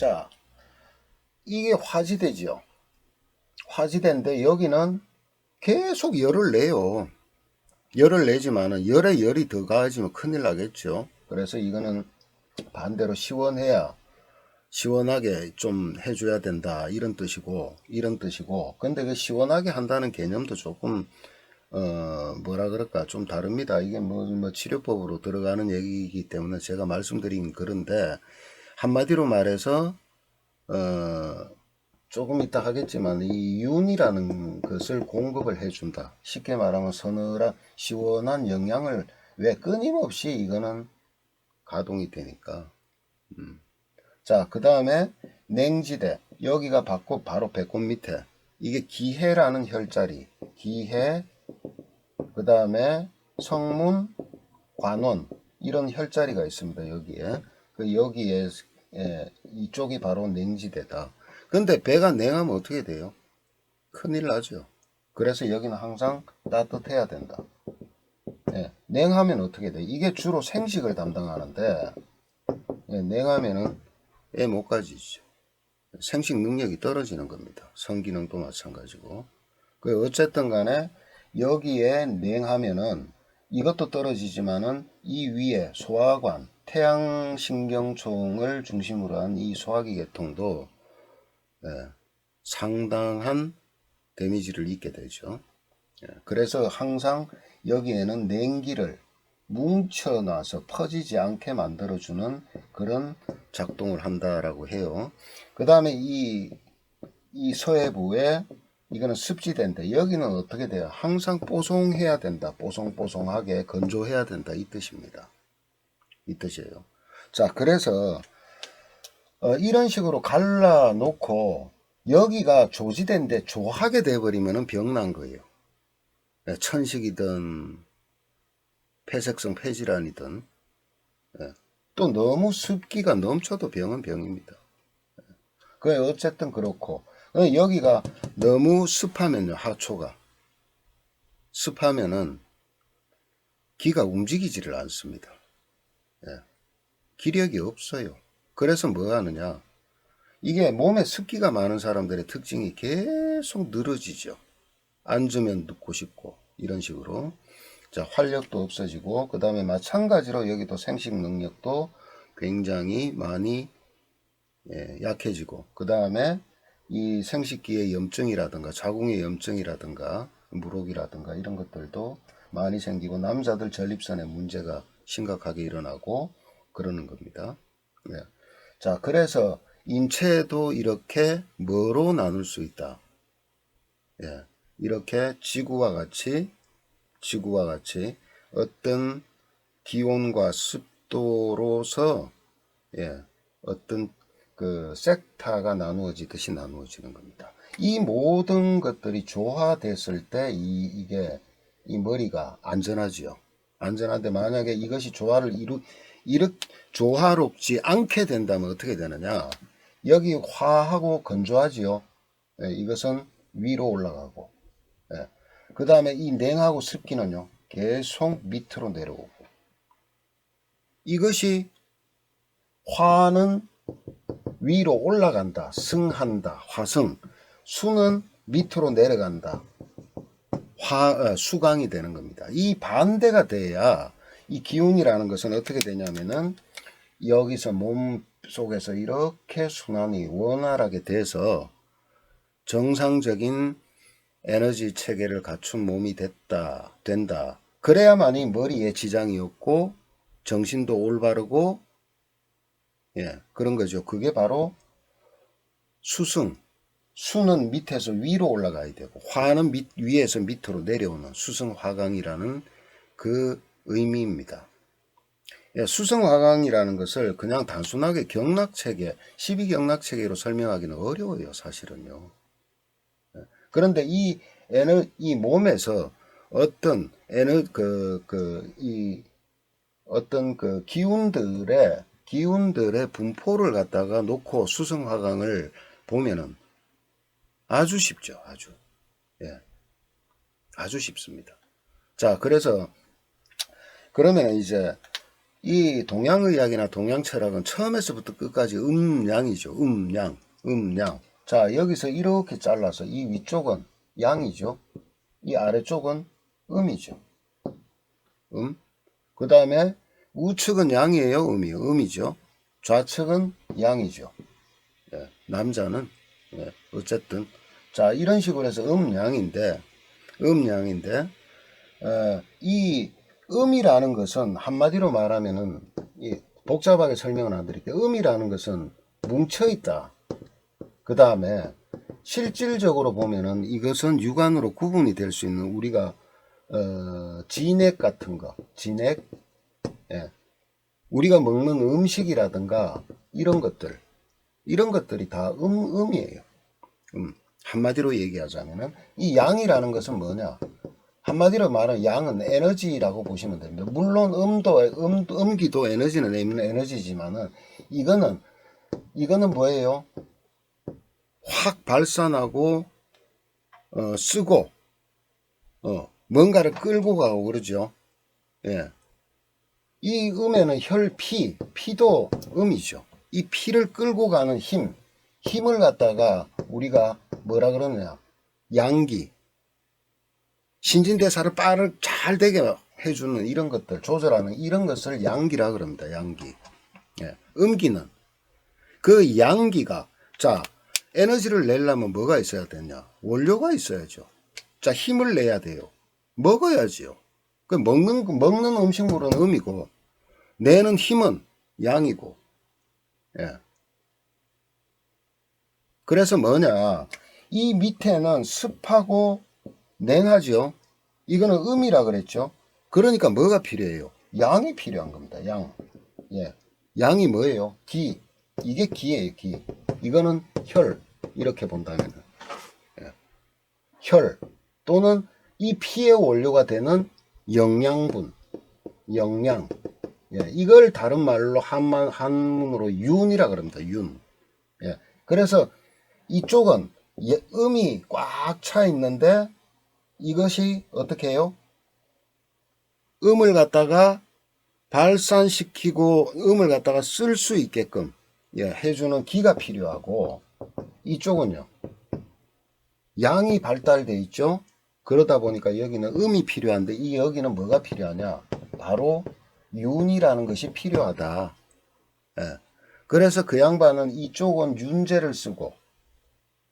자, 이게 화지대지요. 화지대인데 여기는 계속 열을 내요. 열을 내지만은 열에 열이 더 가해지면 큰일 나겠죠. 그래서 이거는 반대로 시원해야 시원하게 좀 해줘야 된다 이런 뜻이고 이런 뜻이고 근데 그 시원하게 한다는 개념도 조금 어 뭐라 그럴까 좀 다릅니다 이게 뭐, 뭐 치료법으로 들어가는 얘기이기 때문에 제가 말씀드린 그런데 한마디로 말해서 어 조금 이따 하겠지만 이 윤이라는 것을 공급을 해준다 쉽게 말하면 서늘한 시원한 영양을 왜 끊임없이 이거는 가동이 되니까 자, 그 다음에 냉지대. 여기가 받고 바로 배꼽 밑에. 이게 기해라는 혈자리. 기해. 그 다음에 성문, 관원. 이런 혈자리가 있습니다. 여기에. 그 여기에, 예, 이쪽이 바로 냉지대다. 근데 배가 냉하면 어떻게 돼요? 큰일 나죠. 그래서 여기는 항상 따뜻해야 된다. 예, 냉하면 어떻게 돼? 이게 주로 생식을 담당하는데, 예, 냉하면은 애 못 가지죠. 생식 능력이 떨어지는 겁니다. 성기능도 마찬가지고. 그 어쨌든 간에 여기에 냉하면은 이것도 떨어지지만은 이 위에 소화관, 태양신경총을 중심으로 한 이 소화기 계통도 예, 상당한 데미지를 입게 되죠. 예, 그래서 항상 여기에는 냉기를 뭉쳐놔서 퍼지지 않게 만들어주는 그런 작동을 한다라고 해요. 그 다음에 이, 이 서해부에 이거는 습지대인데 여기는 어떻게 돼요? 항상 뽀송해야 된다. 뽀송뽀송하게 건조해야 된다. 이 뜻입니다. 이 뜻이에요. 자, 그래서 어, 이런 식으로 갈라 놓고 여기가 조지대인데 조하게 돼버리면 병난 거예요. 예, 천식이든 폐색성 폐질환이든 예, 또 너무 습기가 넘쳐도 병은 병입니다. 그 어쨌든 그렇고 어, 여기가 너무 습하면요 하초가 습하면은 기가 움직이지를 않습니다. 예, 기력이 없어요. 그래서 뭐 하느냐? 이게 몸에 습기가 많은 사람들의 특징이 계속 늘어지죠. 앉으면 눕고 싶고 이런 식으로 자 활력도 없어지고 그 다음에 마찬가지로 여기도 생식 능력도 굉장히 많이 예, 약해지고 그 다음에 이 생식기의 염증이라든가 자궁의 염증이라든가 무록이라든가 이런 것들도 많이 생기고 남자들 전립선에 문제가 심각하게 일어나고 그러는 겁니다. 예. 자 그래서 인체도 이렇게 뭐로 나눌 수 있다. 예. 이렇게 지구와 같이 지구와 같이 어떤 기온과 습도로서 예, 어떤 그 섹타가 나누어지듯이 나누어지는 겁니다. 이 모든 것들이 조화됐을 때 이, 이게 이 머리가 안전하지요. 안전한데 만약에 이것이 조화를 이루 이렇게 조화롭지 않게 된다면 어떻게 되느냐? 여기 화하고 건조하지요. 예, 이것은 위로 올라가고 예. 그 다음에 이 냉하고 습기는요, 계속 밑으로 내려오고. 이것이 화는 위로 올라간다, 승한다, 화승. 수는 밑으로 내려간다, 화, 어, 수강이 되는 겁니다. 이 반대가 돼야 이 기운이라는 것은 어떻게 되냐면은 여기서 몸 속에서 이렇게 순환이 원활하게 돼서 정상적인 에너지 체계를 갖춘 몸이 됐다, 된다. 그래야만이 머리에 지장이 없고, 정신도 올바르고, 예, 그런 거죠. 그게 바로 수승. 수는 밑에서 위로 올라가야 되고, 화는 밑, 위에서 밑으로 내려오는 수승화강이라는 그 의미입니다. 예, 수승화강이라는 것을 그냥 단순하게 경락체계, 12경락체계로 설명하기는 어려워요, 사실은요. 그런데 이 에너 이 몸에서 어떤 에너 그 그 이 어떤 그 기운들의 기운들의 분포를 갖다가 놓고 수성화강을 보면은 아주 쉽죠, 아주 예, 아주 쉽습니다. 자, 그래서 그러면 이제 이 동양의학이나 동양철학은 처음에서부터 끝까지 음양이죠. 음양, 음양. 자, 여기서 이렇게 잘라서 이 위쪽은 양이죠. 이 아래쪽은 음이죠. 음. 그 다음에 우측은 양이에요. 음이요. 음이죠. 좌측은 양이죠. 예, 남자는 예, 어쨌든 자 이런 식으로 해서 음양인데 음양인데 어, 이 음이라는 것은 한마디로 말하면은 이 복잡하게 설명을 안 드릴게요. 음이라는 것은 뭉쳐 있다. 그 다음에 실질적으로 보면은 이것은 육안으로 구분이 될 수 있는 우리가 어, 진액 같은 거, 진액, 예. 우리가 먹는 음식이라든가 이런 것들, 이런 것들이 다 음, 음이에요. 음. 한마디로 얘기하자면은 이 양이라는 것은 뭐냐? 한마디로 말하면 양은 에너지라고 보시면 됩니다. 물론 음도 음, 음기도 에너지는 에너지지만은 이거는 이거는 뭐예요? 확 발산하고 어, 쓰고 어, 뭔가를 끌고 가고 그러죠. 예. 이 음에는 혈, 피, 피도 음이죠. 이 피를 끌고 가는 힘, 힘을 갖다가 우리가 뭐라 그러냐. 양기, 신진대사를 빠르 잘 되게 해주는 이런 것들, 조절하는 이런 것을 양기라 그럽니다. 양기. 예. 음기는 그 양기가, 자, 에너지를 내려면 뭐가 있어야 되냐? 원료가 있어야죠. 자, 힘을 내야 돼요. 먹어야지요. 그 먹는, 먹는 음식물은 음이고, 내는 힘은 양이고, 예. 그래서 뭐냐. 이 밑에는 습하고 냉하죠. 이거는 음이라 그랬죠. 그러니까 뭐가 필요해요? 양이 필요한 겁니다. 양. 예. 양이 뭐예요? 기. 이게 기예요, 기. 이거는 혈. 이렇게 본다면. 예. 혈. 또는 이 피의 원료가 되는 영양분. 영양. 예. 이걸 다른 말로 한만, 한문으로 윤이라 그럽니다. 윤. 예. 그래서 이쪽은 예, 음이 꽉 차 있는데 이것이 어떻게 해요? 음을 갖다가 발산시키고 음을 갖다가 쓸 수 있게끔 예, 해주는 기가 필요하고 이쪽은요 양이 발달돼 있죠 그러다 보니까 여기는 음이 필요한데 이 여기는 뭐가 필요하냐 바로 윤이라는 것이 필요하다 예. 그래서 그 양반은 이쪽은 윤제를 쓰고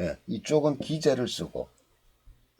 예, 이쪽은 기제를 쓰고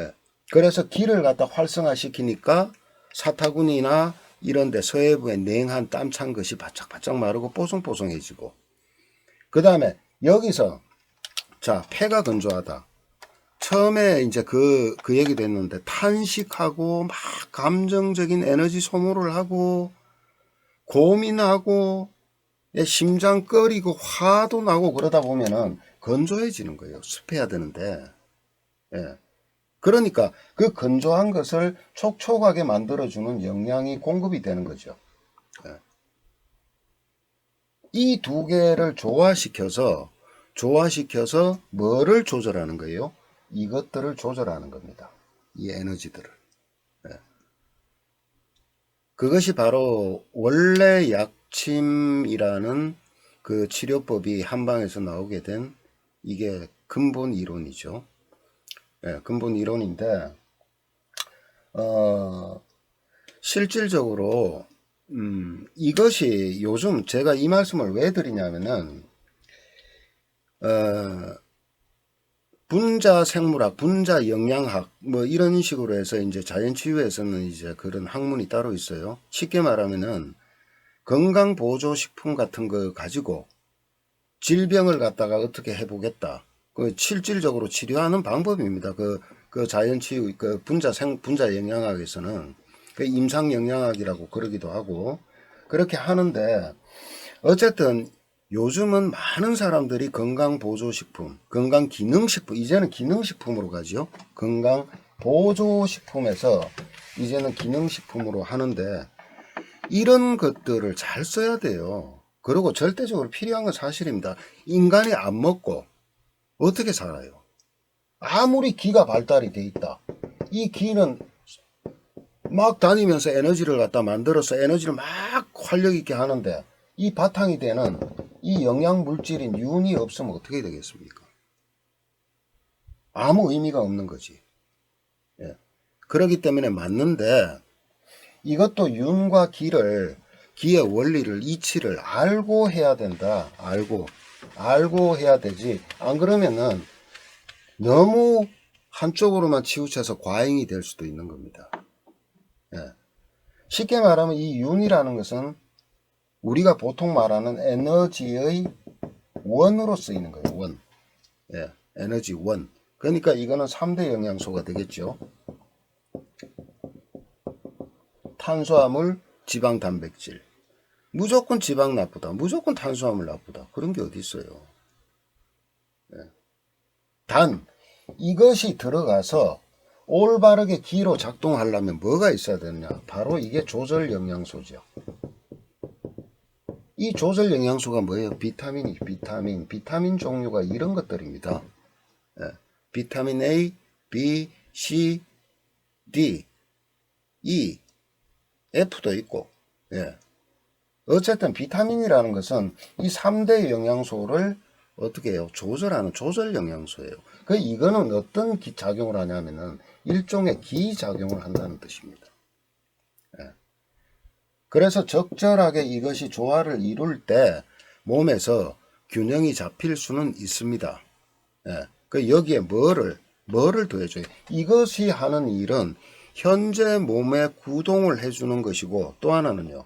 예, 그래서 기를 갖다 활성화시키니까 사타구니나 이런데 서해부에 냉한 땀 찬 것이 바짝바짝 마르고 뽀송뽀송해지고. 그 다음에 여기서 자 폐가 건조하다. 처음에 이제 그, 그 얘기도 했는데 탄식하고 막 감정적인 에너지 소모를 하고 고민하고 예, 심장 꺼리고 화도 나고 그러다 보면은 건조해지는 거예요. 습해야 되는데. 예. 그러니까 그 건조한 것을 촉촉하게 만들어주는 영양이 공급이 되는 거죠. 예. 이두 개를 조화시켜서, 조화시켜서 뭐를 조절하는 거예요? 이것들을 조절하는 겁니다. 이 에너지들을. 예. 그것이 바로 원래 약침이라는 그 치료법이 한방에서 나오게 된 이게 근본 이론이죠. 예, 근본 이론인데, 어, 실질적으로, 음, 이것이 요즘 제가 이 말씀을 왜 드리냐면은, 어, 분자 생물학, 분자 영양학, 뭐 이런 식으로 해서 이제 자연 치유에서는 이제 그런 학문이 따로 있어요. 쉽게 말하면은 건강 보조 식품 같은 거 가지고 질병을 갖다가 어떻게 해보겠다. 그 실질적으로 치료하는 방법입니다. 그, 그 자연치유, 그 분자 생, 분자 영양학에서는 그 임상 영양학이라고 그러기도 하고 그렇게 하는데 어쨌든 요즘은 많은 사람들이 건강보조식품, 건강기능식품, 이제는 기능식품으로 가죠. 건강보조식품에서 이제는 기능식품으로 하는데 이런 것들을 잘 써야 돼요. 그리고 절대적으로 필요한 건 사실입니다. 인간이 안 먹고 어떻게 살아요? 아무리 기가 발달이 돼 있다. 이 기는 막 다니면서 에너지를 갖다 만들어서 에너지를 막 활력 있게 하는데 이 바탕이 되는 이 영양 물질인 윤이 없으면 어떻게 되겠습니까? 아무 의미가 없는 거지. 예. 그렇기 때문에 맞는데 이것도 윤과 기를 기의 원리를 이치를 알고 해야 된다. 알고 알고 해야 되지. 안 그러면은 너무 한쪽으로만 치우쳐서 과잉이 될 수도 있는 겁니다. 예. 쉽게 말하면 이 윤이라는 것은 우리가 보통 말하는 에너지의 원으로 쓰이는 거예요. 원. 예. 에너지 원. 그러니까 이거는 3대 영양소가 되겠죠. 탄수화물, 지방, 단백질. 무조건 지방 나쁘다. 무조건 탄수화물 나쁘다. 그런 게 어디 있어요. 예. 단 이것이 들어가서 올바르게 기로 작동하려면 뭐가 있어야 되느냐? 바로 이게 조절 영양소죠. 이 조절 영양소가 뭐예요? 비타민이 비타민, 비타민 종류가 이런 것들입니다. 예. 비타민 A, B, C, D, E, F도 있고, 예. 어쨌든 비타민이라는 것은 이 3대 영양소를 어떻게 해요? 조절하는 조절 영양소예요. 그 이거는 어떤 기- 작용을 하냐면은 일종의 기작용을 한다는 뜻입니다. 예. 그래서 적절하게 이것이 조화를 이룰 때 몸에서 균형이 잡힐 수는 있습니다. 예. 그 여기에 뭐를 뭐를 더해줘요? 이것이 하는 일은 현재 몸에 구동을 해주는 것이고 또 하나는요.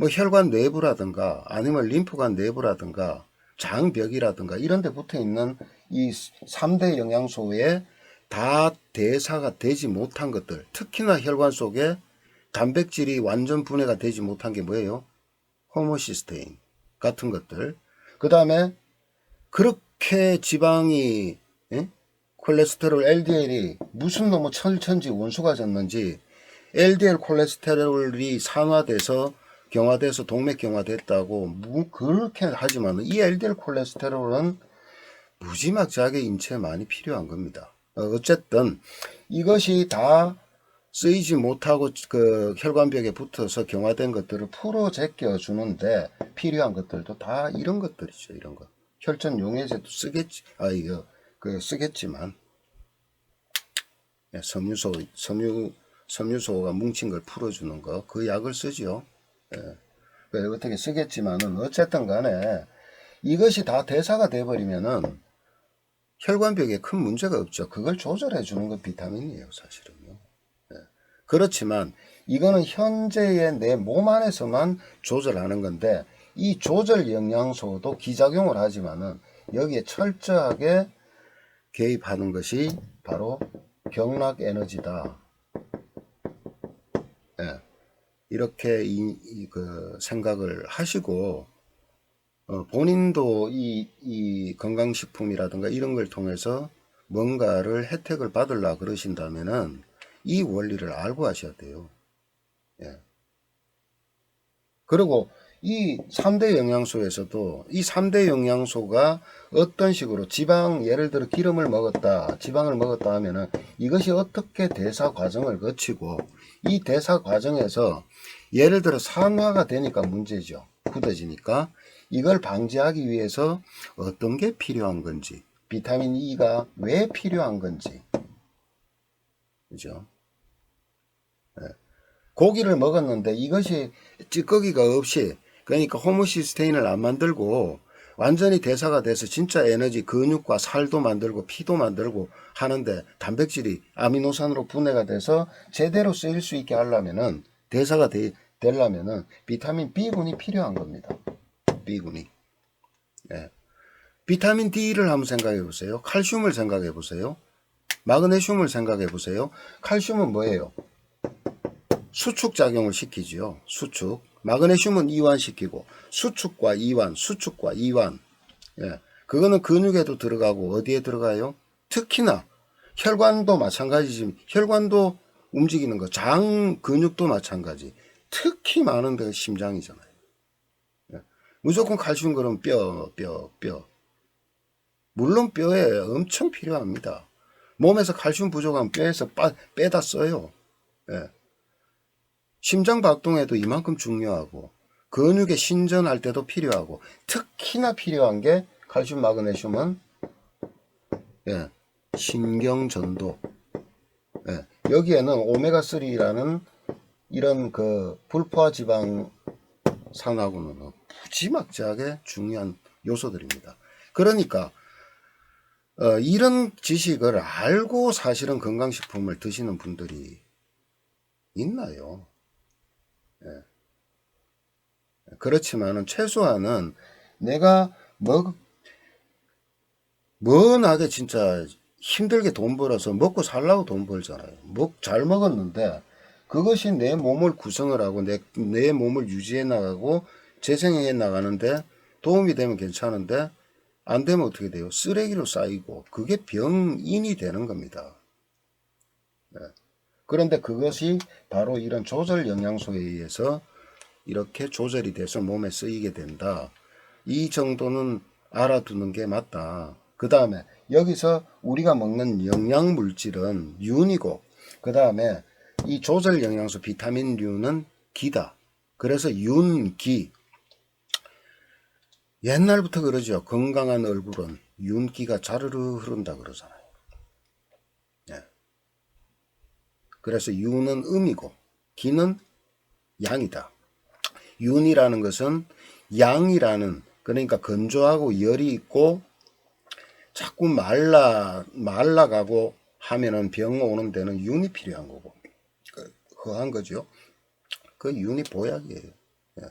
뭐 혈관 내부라든가 아니면 림프관 내부라든가 장벽이라든가 이런 데 붙어 있는 이 3대 영양소에 다 대사가 되지 못한 것들 특히나 혈관 속에 단백질이 완전 분해가 되지 못한 게 뭐예요? 호모시스테인 같은 것들 그 다음에 그렇게 지방이 예? 콜레스테롤 LDL이 무슨 놈의 천천지 원수가 졌는지 LDL 콜레스테롤이 산화돼서 경화돼서 동맥 경화됐다고 무 그렇게 하지만 이 LDL 콜레스테롤은 무지막지하게 인체에 많이 필요한 겁니다. 어, 어쨌든 이것이 다 쓰이지 못하고 그 혈관벽에 붙어서 경화된 것들을 풀어 제껴 주는데 필요한 것들도 다 이런 것들이죠. 이런 거. 혈전 용해제도 쓰겠지. 아 이거 그 쓰겠지만 예, 섬유소 섬유 섬유소가 뭉친 걸 풀어주는 거 그 약을 쓰지요. 예. 그 어떻게 쓰겠지만은 어쨌든 간에 이것이 다 대사가 돼버리면은 혈관벽에 큰 문제가 없죠. 그걸 조절해 주는 건 비타민이에요, 사실은요. 예. 그렇지만 이거는 현재의 내 몸 안에서만 조절하는 건데 이 조절 영양소도 기작용을 하지만은 여기에 철저하게 개입하는 것이 바로 경락 에너지다. 예. 이렇게 이, 이, 그 생각을 하시고 어, 본인도 이, 이 건강식품이라든가 이런 걸 통해서 뭔가를 혜택을 받으려 그러신다면은 이 원리를 알고 하셔야 돼요. 예. 그리고 이 3대 영양소에서도 이 3대 영양소가 어떤 식으로 지방, 예를 들어 기름을 먹었다, 지방을 먹었다 하면은 이것이 어떻게 대사 과정을 거치고 이 대사 과정에서 예를 들어 산화가 되니까 문제죠. 굳어지니까 이걸 방지하기 위해서 어떤 게 필요한 건지, 비타민 E가 왜 필요한 건지, 그죠? 예. 고기를 먹었는데 이것이 찌꺼기가 없이 그러니까 호모시스테인을 안 만들고 완전히 대사가 돼서 진짜 에너지 근육과 살도 만들고 피도 만들고 하는데 단백질이 아미노산으로 분해가 돼서 제대로 쓰일 수 있게 하려면은 대사가 되, 되려면은 비타민 B군이 필요한 겁니다. B군이. 예. 비타민 D를 한번 생각해 보세요. 칼슘을 생각해 보세요. 마그네슘을 생각해 보세요. 칼슘은 뭐예요? 수축 작용을 시키지요. 수축. 마그네슘은 이완시키고 수축과 이완, 수축과 이완. 예. 그거는 근육에도 들어가고 어디에 들어가요? 특히나 혈관도 마찬가지지만 혈관도 움직이는 거, 장 근육도 마찬가지. 특히 많은 데가 심장이잖아요. 예. 무조건 칼슘 그러면 뼈, 뼈, 뼈. 물론 뼈에 엄청 필요합니다. 몸에서 칼슘 부족하면 뼈에서 빠, 빼다 써요. 예. 심장 박동에도 이만큼 중요하고 근육의 신전할 때도 필요하고 특히나 필요한 게 칼슘 마그네슘은 예, 신경 전도. 예, 여기에는 오메가 3라는 이런 그 불포화 지방 산하고는 무지막지하게 중요한 요소들입니다. 그러니까 어, 이런 지식을 알고 사실은 건강식품을 드시는 분들이 있나요? 예. 그렇지만은 최소한은 내가 먹 워낙에 진짜 힘들게 돈 벌어서 먹고 살라고 돈 벌잖아요. 먹, 잘 먹었는데 그것이 내 몸을 구성을 하고 내, 내 몸을 유지해 나가고 재생해 나가는데 도움이 되면 괜찮은데 안 되면 어떻게 돼요? 쓰레기로 쌓이고 그게 병인이 되는 겁니다. 네. 그런데 그것이 바로 이런 조절 영양소에 의해서 이렇게 조절이 돼서 몸에 쓰이게 된다. 이 정도는 알아두는 게 맞다. 그 다음에 여기서 우리가 먹는 영양 물질은 윤이고, 그 다음에 이 조절 영양소 비타민류는 기다. 그래서 윤기. 옛날부터 그러죠. 건강한 얼굴은 윤기가 자르르 흐른다 그러잖아요. 예. 그래서 윤은 음이고, 기는 양이다. 윤이라는 것은 양이라는 그러니까 건조하고 열이 있고 자꾸 말라 말라가고 하면은 병 오는 데는 윤이 필요한 거고 그, 허한 거죠. 그 윤이 보약이에요. 예.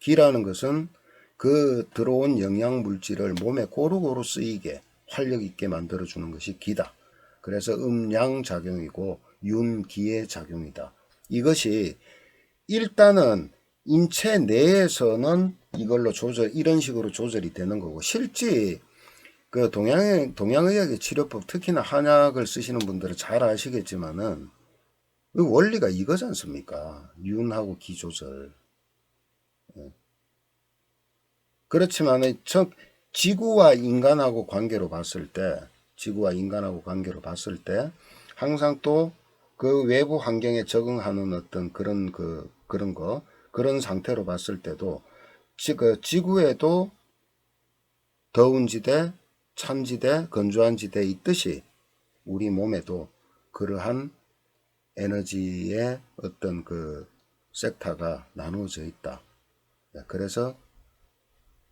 기라는 것은 그 들어온 영양 물질을 몸에 고루고루 쓰이게 활력 있게 만들어 주는 것이 기다. 그래서 음양 작용이고 윤기의 작용이다. 이것이 일단은 인체 내에서는 이걸로 조절 이런 식으로 조절이 되는 거고 실제 그 동양 동양의학의 치료법 특히나 한약을 쓰시는 분들은 잘 아시겠지만은 그 원리가 이거지 않습니까? 윤하고 기 조절. 예. 그렇지만은 저 지구와 인간하고 관계로 봤을 때 지구와 인간하고 관계로 봤을 때 항상 또 그 외부 환경에 적응하는 어떤 그런 그 그런 거 그런 상태로 봤을 때도 지, 그 지구에도 더운 지대, 찬 지대, 건조한 지대 있듯이 우리 몸에도 그러한 에너지의 어떤 그 섹터가 나누어져 있다. 네, 그래서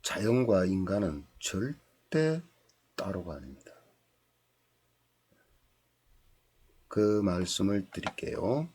자연과 인간은 절대 따로가 아닙니다. 그 말씀을 드릴게요.